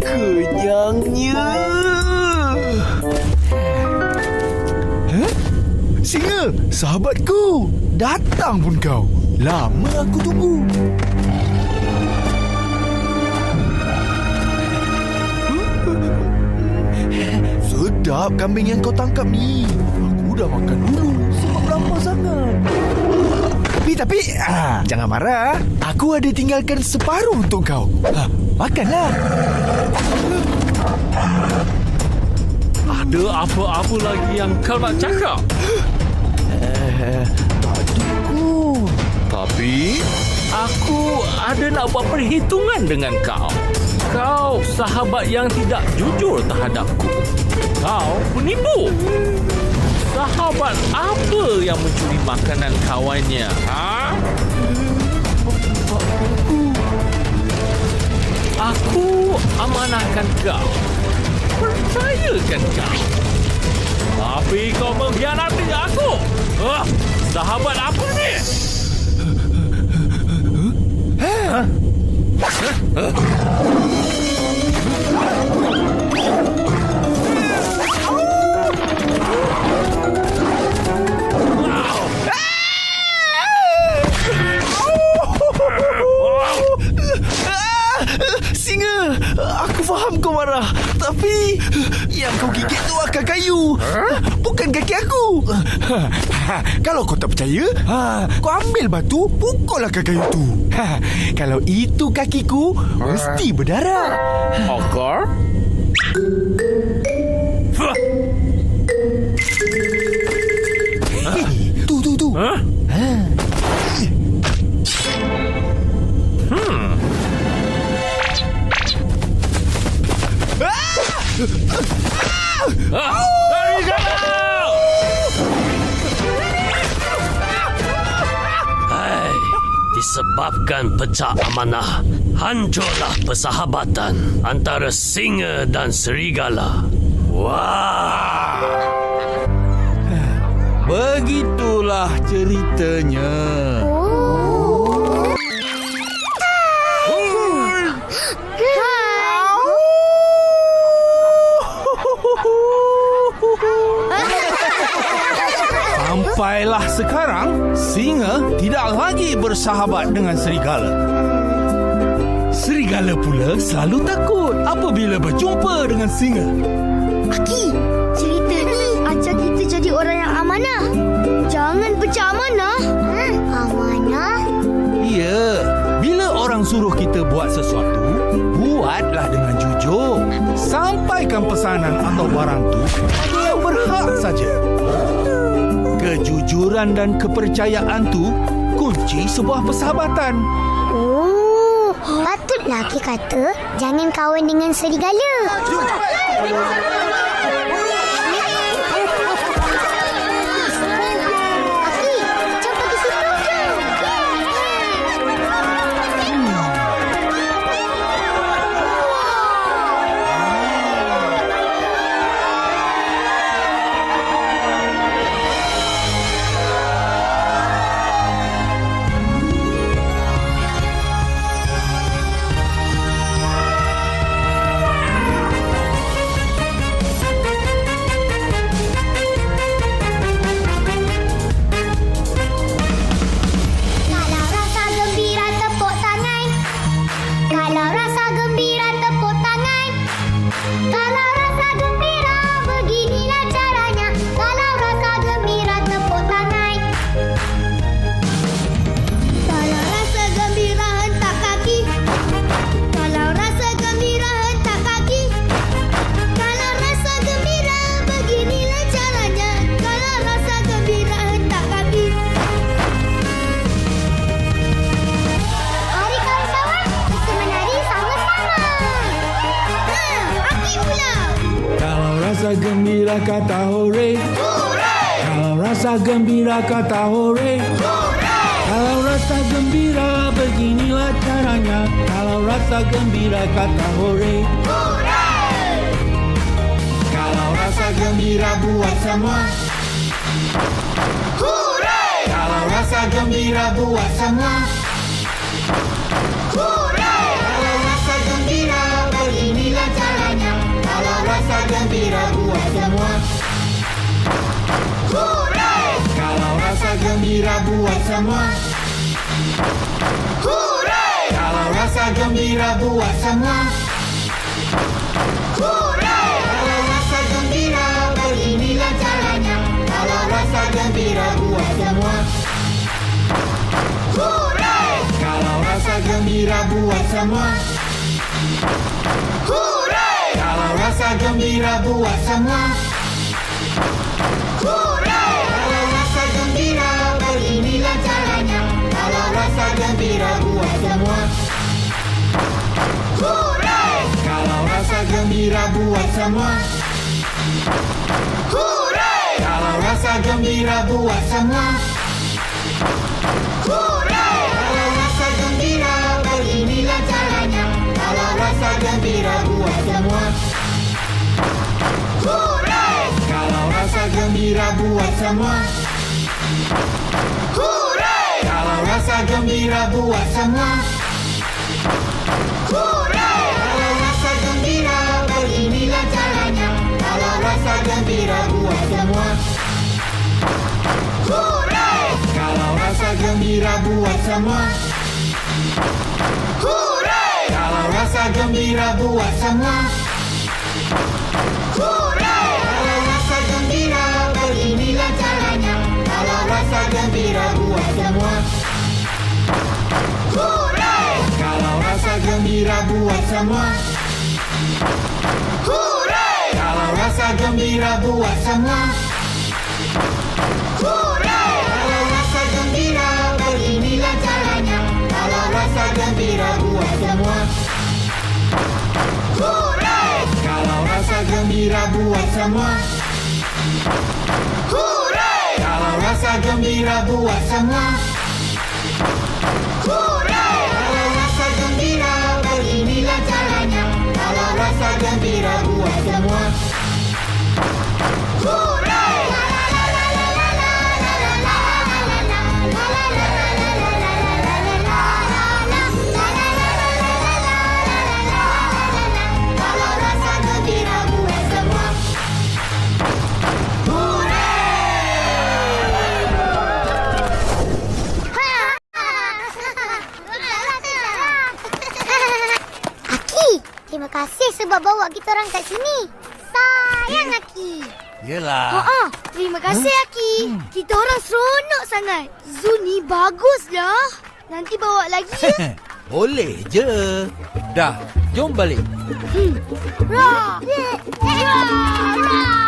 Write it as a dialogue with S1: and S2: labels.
S1: Kenyangnya. Huh? Singa, sahabatku. Datang pun kau. Lama aku tunggu. Sedap kambing yang kau tangkap ni. Aku dah makan dulu sebab lapar sangat. Tapi, tapi, ah, jangan marah. Aku ada tinggalkan separuh untuk kau. Ha, makanlah.
S2: Ada apa-apa lagi yang kau nak cakap?
S1: Oh,
S2: Tapi aku ada nak buat perhitungan dengan kau. Kau sahabat yang tidak jujur terhadapku. Kau penipu. Sahabat apa yang mencuri makanan kawannya? Ha? Aku amanahkan kau. Percayakan kau. Tapi kau mengkhianati aku. Ah, sahabat apa ni?
S1: Ah, aku faham kau marah. Tapi yang kau gigit tu akar kayu. Bukan kaki aku. Kalau kau tak percaya, ha, kau ambil batu, pukul akar kayu tu. Ha, Kalau itu kakiku, mesti berdarah.
S2: Akar? Fuh,
S1: Tu, tu, tu.
S2: Hah?
S3: Disebabkan pecah amanah, hancurlah persahabatan antara singa dan serigala. Wah!
S1: Begitulah ceritanya.
S4: Sampailah sekarang, singa tidak lagi bersahabat dengan serigala. Serigala pula selalu takut apabila berjumpa dengan singa.
S5: Aki, cerita ni ajar kita jadi orang yang amanah. Jangan pecah amanah. Hmm, amanah?
S4: Ya, bila orang suruh kita buat sesuatu, buatlah dengan jujur. Sampaikan pesanan atau barang tu pada yang berhak saja. Kejujuran dan kepercayaan tu kunci sebuah persahabatan.
S5: Oh, patutlah Aki kata jangan kawan dengan serigala. Aki,
S4: kata hore. Kalau rasa gembira kata hore. Kalau rasa gembira beginilah caranya. Kalau rasa gembira kata hore. Kalau rasa gembira buat semua. Kalau rasa gembira buat semua. Gembira buat semua
S5: Hooray!
S4: Kalau rasa gembira buat semua
S5: Hooray!
S4: Kalau rasa gembira beginilah caranya Kalau rasa gembira buat semua
S5: Hooray!
S4: Kalau rasa gembira buat semua
S5: Hooray!
S4: Kalau rasa gembira buat semua
S5: Hooray!
S4: Semua
S5: Hooray!
S4: Kalau rasa gembira buat semua
S5: Hooray!
S4: Kalau rasa gembira buat semua! Kalau rasa gembira beginilah caranya Kalau rasa gembira buat semua
S5: Hooray!
S4: Kalau rasa gembira buat semua rasa gembira buat semua
S5: Hooray!
S4: Kalau rasa gembira beginilah caranya Kalau rasa gembira buat semua
S5: Hooray!
S4: Kalau rasa gembira buat semua
S5: Hooray!
S4: Kalau rasa gembira buat semua
S5: Hooray!
S4: Kalau rasa gembira beginilah caranya Kalau rasa gembira buat semua semua
S5: Hooray!
S4: Kalau rasa gembira buat semua
S5: Hooray!
S4: Kalau rasa gembira beginilah caranya Kalau rasa gembira buat semua
S5: Hooray!
S4: Kalau rasa gembira buat semua
S5: Hooray!
S4: Kalau rasa gembira buat semua
S5: Hooray! Terima kasih sebab bawa kita orang kat sini. Sayang Aki.
S1: Yelah.
S5: Ha ah, terima kasih Aki. Kita orang seronok sangat. Zoo ni baguslah. Nanti bawa lagi ya.
S1: Boleh je.
S2: Dah, jom balik.
S5: Ra. Ra. Ra.